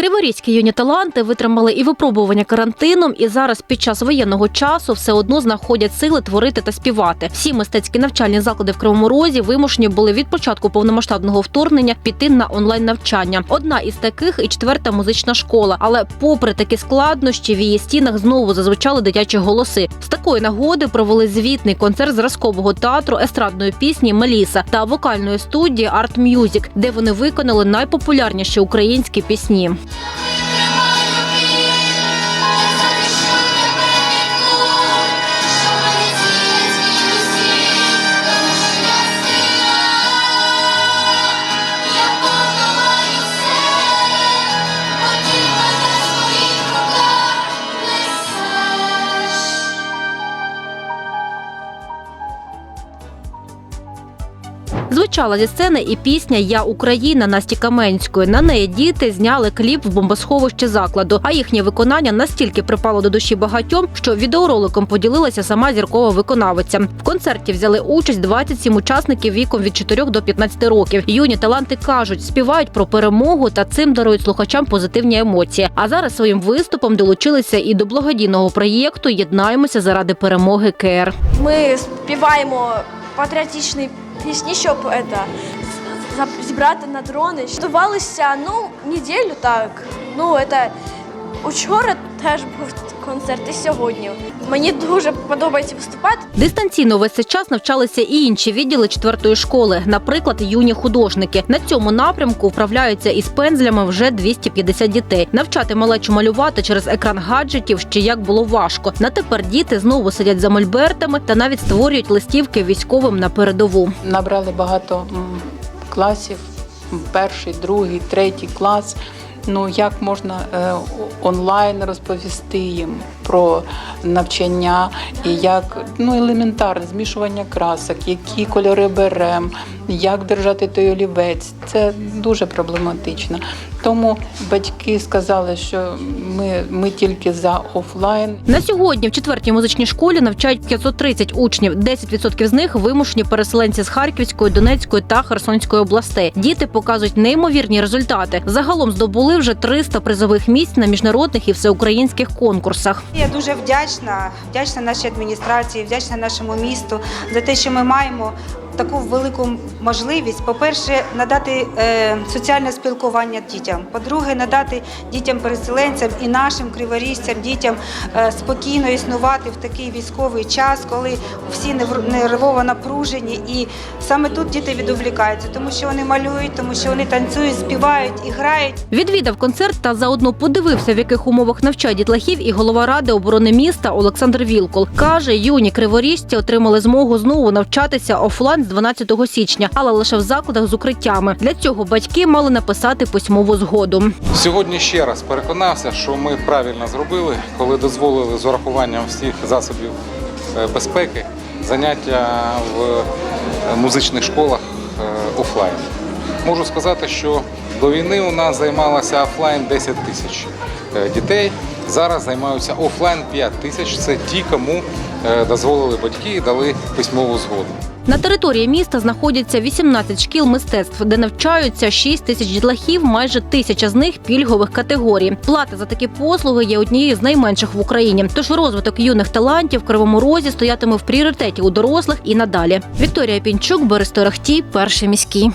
Криворізькі юні таланти витримали і випробування карантином, і зараз під час воєнного часу все одно знаходять сили творити та співати. Всі мистецькі навчальні заклади в Кривому Розі вимушені були від початку повномасштабного вторгнення піти на онлайн навчання. Одна із таких і четверта музична школа. Але, попри такі складнощі, в її стінах знову зазвучали дитячі голоси. З такої нагоди провели звітний концерт зразкового театру естрадної пісні Меліса та вокальної студії Арт Мюзік, де вони виконали найпопулярніші українські пісні. Bye. Звучала зі сцени і пісня Я Україна Насті Каменської. На неї діти зняли кліп в бомбосховищі закладу. А їхнє виконання настільки припало до душі багатьом, що відеороликом поділилася сама зіркова виконавиця. В концерті взяли участь 27 учасників віком від 4 до 15 років. Юні таланти кажуть, співають про перемогу та цим дарують слухачам позитивні емоції. А зараз своїм виступом долучилися і до благодійного проєкту Єднаємося заради перемоги КР. Ми співаємо патріотичні пісні, щоб это, зібрати на дрони. Готувалися ну, неділю так. Ну, это учора теж був концерт і сьогодні. Мені дуже подобається виступати. Дистанційно весь цей час навчалися і інші відділи четвертої школи, наприклад, юні художники. На цьому напрямку вправляються із пензлями вже 250 дітей. Навчати малечу малювати через екран гаджетів ще як було важко. На тепер діти знову сидять за мольбертами та навіть створюють листівки військовим на передову. Набрали багато класів, перший, другий, третій клас. Ну як можна е, онлайн розповісти їм про навчання і як ну елементарне змішування красок, які кольори беремо, як держати той олівець. Це дуже проблематично. Тому батьки сказали, що ми, ми тільки за офлайн. На сьогодні в четвертій музичній школі навчають 530 учнів. 10% з них вимушені переселенці з Харківської, Донецької та Херсонської областей. Діти показують неймовірні результати. Загалом здобули вже 300 призових місць на міжнародних і всеукраїнських конкурсах. Я дуже вдячна, вдячна нашій адміністрації, вдячна нашому місту за те, що ми маємо таку велику можливість. По-перше, надати е, соціальне спілкування дітям. По-друге, надати дітям-переселенцям і нашим криворіжцям, дітям е, спокійно існувати в такий військовий час, коли всі нервово напружені. І саме тут діти відволікаються, тому що вони малюють, тому що вони танцюють, співають і грають. Відвідав концерт та заодно подивився, в яких умовах навчають дітлахів, і голова ради оборони міста Олександр Вілкол каже, юні криворіжці отримали змогу знову навчатися офлайн 12 січня, але лише в закладах з укриттями. Для цього батьки мали написати письмову згоду. Сьогодні ще раз переконався, що ми правильно зробили, коли дозволили з урахуванням всіх засобів е, безпеки заняття в е, музичних школах е, офлайн. Можу сказати, що до війни у нас займалося офлайн 10 тисяч дітей. Зараз займаються офлайн 5 тисяч. Це ті, кому дозволили батьки і дали письмову згоду. На території міста знаходяться 18 шкіл мистецтв, де навчаються 6 тисяч дітлахів, майже тисяча з них пільгових категорій. Плата за такі послуги є однією з найменших в Україні. Тож розвиток юних талантів в Кривому Розі стоятиме в пріоритеті у дорослих і надалі. Вікторія Пінчук, Борис Торохтій, перший міський.